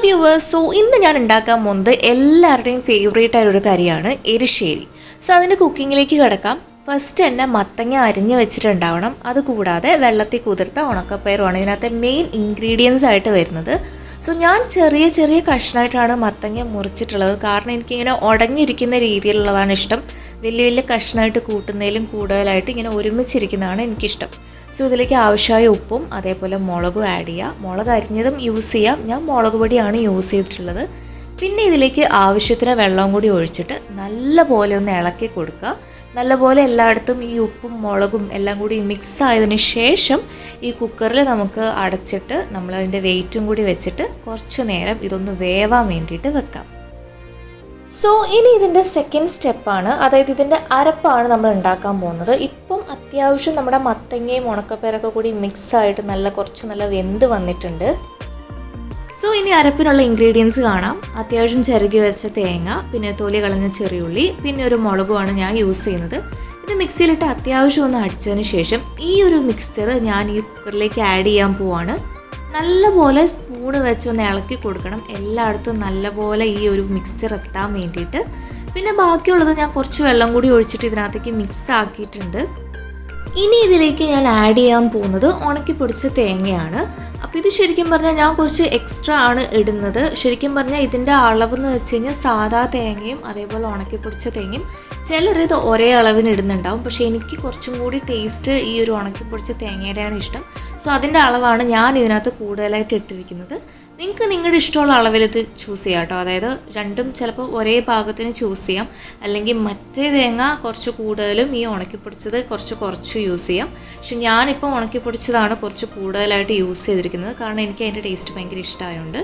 Viewers so ഇന്ന് ഞാൻ ഉണ്ടാക്കാൻ പോകുന്നത് എല്ലാവരുടെയും ഫേവറേറ്റ് ആയൊരു കറിയാണ് എരിശ്ശേരി. സോ അതിന്റെ കുക്കിങ്ങിലേക്ക് കിടക്കാം. ഫസ്റ്റ് തന്നെ മത്തങ്ങ അരിഞ്ഞ് വെച്ചിട്ടുണ്ടാവണം. അതുകൂടാതെ വെള്ളത്തിൽ കുതിർത്ത ഉണക്കപ്പയറുമാണ് ഇതിനകത്തെ മെയിൻ ഇൻഗ്രീഡിയൻസ് ആയിട്ട് വരുന്നത്. സോ ഞാൻ ചെറിയ ചെറിയ കഷ്ണമായിട്ടാണ് മത്തങ്ങ മുറിച്ചിട്ടുള്ളത്. കാരണം എനിക്കിങ്ങനെ ഉടഞ്ഞിരിക്കുന്ന രീതിയിലുള്ളതാണ് ഇഷ്ടം. വലിയ വലിയ കഷ്ണമായിട്ട് കൂട്ടുന്നതിലും കൂടുതലായിട്ട് ഇങ്ങനെ ഒരുമിച്ചിരിക്കുന്നതാണ് എനിക്കിഷ്ടം. സോ ഇതിലേക്ക് ആവശ്യമായ ഉപ്പും അതേപോലെ മുളകും ആഡ് ചെയ്യുക മുളക് അരിഞ്ഞതും യൂസ് ചെയ്യാം. ഞാൻ മുളക് പൊടിയാണ് യൂസ് ചെയ്തിട്ടുള്ളത്. പിന്നെ ഇതിലേക്ക് ആവശ്യത്തിന് വെള്ളവും കൂടി ഒഴിച്ചിട്ട് നല്ല പോലെ ഒന്ന് ഇളക്കി കൊടുക്കുക. നല്ലപോലെ എല്ലായിടത്തും ഈ ഉപ്പും മുളകും എല്ലാം കൂടി മിക്സ് ആയതിന് ശേഷം ഈ കുക്കറിൽ നമുക്ക് അടച്ചിട്ട് നമ്മൾ അതിന്റെ വെയിറ്റും കൂടി വെച്ചിട്ട് കുറച്ച് നേരം ഇതൊന്ന് വേവാൻ വേണ്ടിയിട്ട് വെക്കാം. സോ ഇനി ഇതിന്റെ സെക്കൻഡ് സ്റ്റെപ്പാണ് അതായത് ഇതിന്റെ അരപ്പാണ് നമ്മൾ ഉണ്ടാക്കാൻ പോകുന്നത്. അത്യാവശ്യം നമ്മുടെ മത്തങ്ങയും ഉണക്കപ്പേരൊക്കെ കൂടി മിക്സ് ആയിട്ട് നല്ല കുറച്ച് നല്ല വെന്ത് വന്നിട്ടുണ്ട്. സോ ഇനി അരപ്പിനുള്ള ഇൻഗ്രീഡിയൻസ് കാണാം. അത്യാവശ്യം ചിരകി വെച്ച തേങ്ങ പിന്നെ തൊലി കളഞ്ഞ ചെറിയുള്ളി പിന്നെ ഒരു മുളകുമാണ് ഞാൻ യൂസ് ചെയ്യുന്നത്. ഇത് മിക്സിയിലിട്ട് അത്യാവശ്യം ഒന്ന് അടിച്ചതിന് ശേഷം ഈ ഒരു മിക്സ്ചർ ഞാൻ ഈ കുക്കറിലേക്ക് ആഡ് ചെയ്യാൻ പോവാണ്. നല്ലപോലെ സ്പൂണ് വെച്ച് ഒന്ന് ഇളക്കി കൊടുക്കണം. എല്ലായിടത്തും നല്ലപോലെ ഈ ഒരു മിക്സ്ചർ എത്താൻ വേണ്ടിയിട്ട്. പിന്നെ ബാക്കിയുള്ളത് ഞാൻ കുറച്ച് വെള്ളം കൂടി ഒഴിച്ചിട്ട് ഇതിനകത്തേക്ക് മിക്സ് ആക്കിയിട്ടുണ്ട്. ഇനി ഇതിലേക്ക് ഞാൻ ആഡ് ചെയ്യാൻ പോകുന്നത് ഉണക്കി പൊടിച്ച തേങ്ങയാണ്. അപ്പോൾ ഇത് ശരിക്കും പറഞ്ഞാൽ ഞാൻ കുറച്ച് എക്സ്ട്രാ ആണ് ഇടുന്നത്. ശരിക്കും പറഞ്ഞാൽ ഇതിന്റെ അളവ് എന്ന് വെച്ച് കഴിഞ്ഞാൽ സാധാ തേങ്ങയും അതേപോലെ ഉണക്കി പൊടിച്ച തേങ്ങയും ചിലർ ഇത് ഒരേ അളവിന് ഇടുന്നുണ്ടാവും. പക്ഷേ എനിക്ക് കുറച്ചും കൂടി ടേസ്റ്റ് ഈ ഒരു ഉണക്കി പൊടിച്ച തേങ്ങയുടെയാണ് ഇഷ്ടം. സോ അതിന്റെ അളവാണ് ഞാൻ ഇതിനകത്ത് കൂടുതലായിട്ട് ഇട്ടിരിക്കുന്നത്. നിങ്ങൾക്ക് നിങ്ങളുടെ ഇഷ്ടമുള്ള അളവിൽ ഇത് ചൂസ് ചെയ്യാം കേട്ടോ. അതായത് രണ്ടും ചിലപ്പോൾ ഒരേ പാകത്തിന് ചൂസ് ചെയ്യാം. അല്ലെങ്കിൽ മറ്റേ തേങ്ങ കുറച്ച് കൂടുതലും ഈ ഉണക്കി പൊടിച്ചത് കുറച്ച് കുറച്ച് യൂസ് ചെയ്യാം. പക്ഷെ ഞാനിപ്പോൾ ഉണക്കി പൊടിച്ചതാണ് കുറച്ച് കൂടുതലായിട്ട് യൂസ് ചെയ്തിരിക്കുന്നത്. കാരണം എനിക്ക് അതിന്റെ ടേസ്റ്റ് ഭയങ്കര ഇഷ്ടമായതുകൊണ്ട്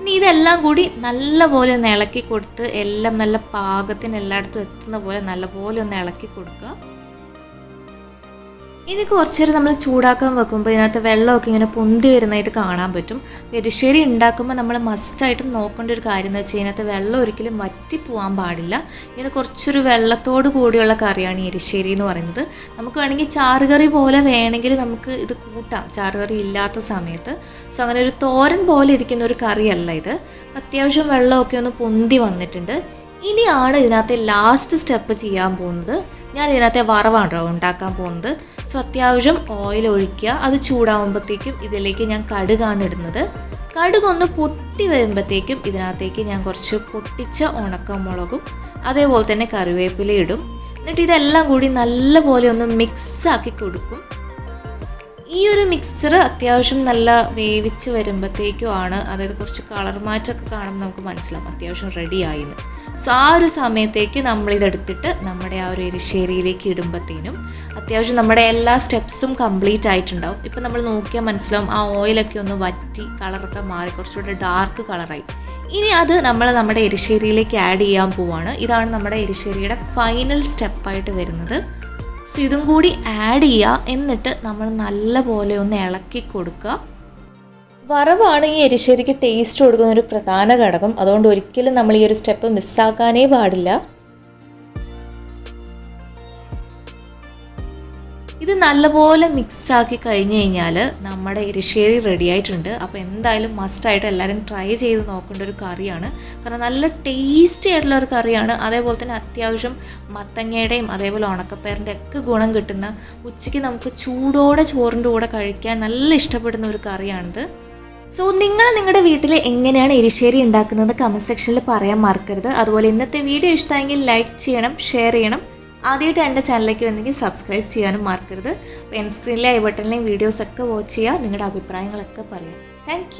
ഇനി ഇതെല്ലാം കൂടി നല്ലപോലെ ഒന്ന് ഇളക്കി കൊടുത്ത് എല്ലാം നല്ല പാകത്തിന് എല്ലായിടത്തും എത്തുന്ന പോലെ നല്ലപോലെ ഒന്ന് ഇളക്കി കൊടുക്കുക. ഇനി കുറച്ച് നേരം നമ്മൾ ചൂടാക്കാൻ വെക്കുമ്പോൾ ഇതിനകത്ത് വെള്ളമൊക്കെ ഇങ്ങനെ പൊന്തി വരുന്നതായിട്ട് കാണാൻ പറ്റും. എരിശ്ശേരി ഉണ്ടാക്കുമ്പോൾ നമ്മൾ മസ്റ്റായിട്ടും നോക്കേണ്ട ഒരു കാര്യം എന്ന് വെച്ചാൽ ഇതിനകത്ത് വെള്ളം ഒരിക്കലും വറ്റിപ്പോവാൻ പാടില്ല. ഇങ്ങനെ കുറച്ചൊരു വെള്ളത്തോട് കൂടിയുള്ള കറിയാണ് എരിശ്ശേരി എന്ന് പറയുന്നത്. നമുക്ക് വേണമെങ്കിൽ ചാറുകറി പോലെ വേണമെങ്കിൽ നമുക്ക് ഇത് കൂട്ടാം. ചാറുകറി ഇല്ലാത്ത സമയത്ത്. സോ അങ്ങനെ ഒരു തോരൻ പോലെ ഇരിക്കുന്ന ഒരു കറിയല്ല ഇത്. അത്യാവശ്യം വെള്ളമൊക്കെ ഒന്ന് പൊന്തി വന്നിട്ടുണ്ട്. ഇനിയാണ് ഇതിനകത്തെ ലാസ്റ്റ് സ്റ്റെപ്പ് ചെയ്യാൻ പോകുന്നത്. ഞാൻ ഇതിനകത്തെ വറവാണ് ഉണ്ടാക്കാൻ പോകുന്നത്. സോ അത്യാവശ്യം ഓയിൽ ഒഴിക്കുക. അത് ചൂടാകുമ്പോഴത്തേക്കും ഇതിലേക്ക് ഞാൻ കടുകാണ് ഇടുന്നത്. കടുകൊന്ന് പൊട്ടി വരുമ്പോഴത്തേക്കും ഇതിനകത്തേക്ക് ഞാൻ കുറച്ച് പൊട്ടിച്ച ഉണക്കമുളകും അതേപോലെ തന്നെ കറിവേപ്പില ഇടും. എന്നിട്ട് ഇതെല്ലാം കൂടി നല്ലപോലെ ഒന്ന് മിക്സ് ആക്കി കൊടുക്കും. ഈ ഒരു മിക്സ്ചർ അത്യാവശ്യം നല്ല വേവിച്ച് വരുമ്പോഴത്തേക്കും ആണ്. അതായത് കുറച്ച് കളർ മാറ്റമൊക്കെ കാണുമ്പോൾ നമുക്ക് മനസ്സിലാവും അത്യാവശ്യം റെഡി ആയിന്ന്. സോ ആ ഒരു സമയത്തേക്ക് നമ്മളിതെടുത്തിട്ട് നമ്മുടെ ആ ഒരു എരിശ്ശേരിയിലേക്ക് ഇടുമ്പോഴത്തേനും അത്യാവശ്യം നമ്മുടെ എല്ലാ സ്റ്റെപ്സും കംപ്ലീറ്റ് ആയിട്ടുണ്ടാവും. ഇപ്പം നമ്മൾ നോക്കിയാൽ മനസ്സിലാവും ആ ഓയിലൊക്കെ ഒന്ന് വറ്റി കളറൊക്കെ മാറി കുറച്ചുകൂടെ ഡാർക്ക് കളറായി ഇനി അത് നമ്മൾ നമ്മുടെ എരിശ്ശേരിയിലേക്ക് ആഡ് ചെയ്യാൻ പോവാണ്. ഇതാണ് നമ്മുടെ എരിശ്ശേരിയുടെ ഫൈനൽ സ്റ്റെപ്പായിട്ട് വരുന്നത്. സോ ഇതും കൂടി ആഡ് ചെയ്യുക എന്നിട്ട് നമ്മൾ നല്ലപോലെ ഒന്ന് ഇളക്കി കൊടുക്കുക. വറവാണ് ഈ എരിശ്ശേരിക്ക് ടേസ്റ്റ് കൊടുക്കുന്ന ഒരു പ്രധാന ഘടകം. അതുകൊണ്ട് ഒരിക്കലും നമ്മൾ ഈ ഒരു സ്റ്റെപ്പ് മിസ്സാക്കാനേ പാടില്ല. ഇത് നല്ലപോലെ മിക്സ് ആക്കി കഴിഞ്ഞ് കഴിഞ്ഞാൽ നമ്മുടെ എരിശ്ശേരി റെഡി ആയിട്ടുണ്ട്. അപ്പോൾ എന്തായാലും മസ്റ്റായിട്ട് എല്ലാവരും ട്രൈ ചെയ്ത് നോക്കേണ്ട ഒരു കറിയാണ്. കാരണം നല്ല ടേസ്റ്റി ആയിട്ടുള്ള ഒരു കറിയാണ്. അതേപോലെ തന്നെ അത്യാവശ്യം മത്തങ്ങയുടെയും അതേപോലെ ഉണക്കപ്പയറിന്റെ ഒക്കെ ഗുണം കിട്ടുന്ന ഉച്ചയ്ക്ക് നമുക്ക് ചൂടോടെ ചോറിന്റെ കൂടെ കഴിക്കാൻ നല്ല ഇഷ്ടപ്പെടുന്ന ഒരു കറിയാണിത്. സോ നിങ്ങൾ നിങ്ങളുടെ വീട്ടിൽ എങ്ങനെയാണ് എരിശ്ശേരി ഉണ്ടാക്കുന്നത് കമന്റ് സെക്ഷനിൽ പറയാൻ മറക്കരുത്. അതുപോലെ ഇന്നത്തെ വീഡിയോ ഇഷ്ടമെങ്കിൽ ലൈക്ക് ചെയ്യണം ഷെയർ ചെയ്യണം. ആദ്യമായിട്ട് എന്റെ ചാനലിലേക്ക് വന്നെങ്കിൽ സബ്സ്ക്രൈബ് ചെയ്യാനും മറക്കരുത്. അപ്പോൾ എൻ സ്ക്രീനിലെ ഐ ബട്ടണിലെയും വീഡിയോസൊക്കെ വാച്ച് ചെയ്യുക. നിങ്ങളുടെ അഭിപ്രായങ്ങളൊക്കെ പറയാം താങ്ക്